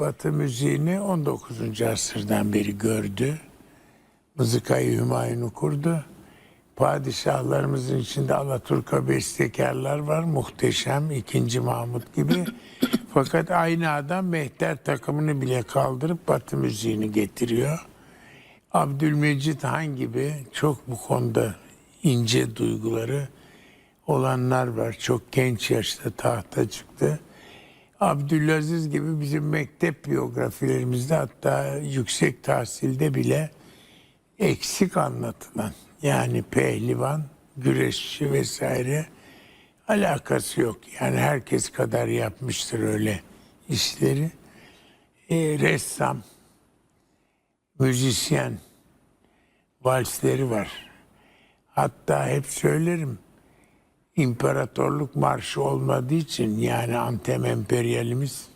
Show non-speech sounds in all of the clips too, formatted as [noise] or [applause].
Batı müziğini 19. asırdan beri gördü. Mızıkayı Hümayun'u kurdu. Padişahlarımızın içinde Alaturka bestekarlar var. Muhteşem. 2. Mahmut gibi. [coughs] Fakat aynı adam mehter takımını bile kaldırıp Batı müziğini getiriyor. Abdülmecit Han gibi çok bu konuda ince duyguları olanlar var. Çok genç yaşta tahta çıktı. Abdülaziz gibi bizim mektep biyografilerimizde hatta yüksek tahsilde bile eksik anlatılan yani pehlivan, güreşçi vesaire alakası yok. Yani herkes kadar yapmıştır öyle işleri. E, ressam, müzisyen, valsleri var. Hatta hep söylerim imparatorluk marşı olmadığı için yani antem emperyalimiz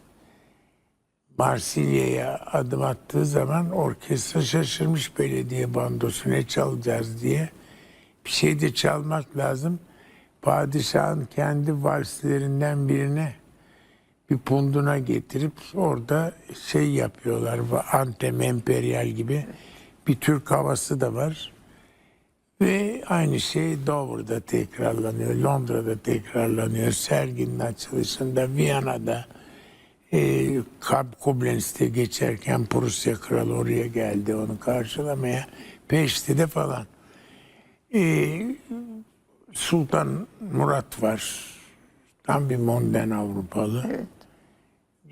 Marsilya'ya adım attığı zaman orkestra şaşırmış belediye bandosu ne çalacağız diye. Bir şey de çalmak lazım. Padişahın kendi valslerinden birine bir punduna getirip orada şey yapıyorlar. Antem emperyal gibi bir Türk havası da var. Ve aynı şey Dover'da tekrarlanıyor, Londra'da tekrarlanıyor, serginin açılışında, Viyana'da, e, Kap Koblenz'te geçerken Prusya kralı oraya geldi onu karşılamaya, Peşte'de falan. E, Sultan Murat var, tam bir modern Avrupalı.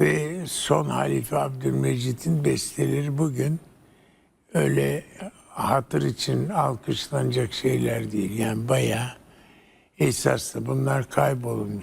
Ve son Halife Abdülmecit'in besteleri bugün. Öyle hatır için alkışlanacak şeyler değil. Yani bayağı esaslı bunlar kaybolmuş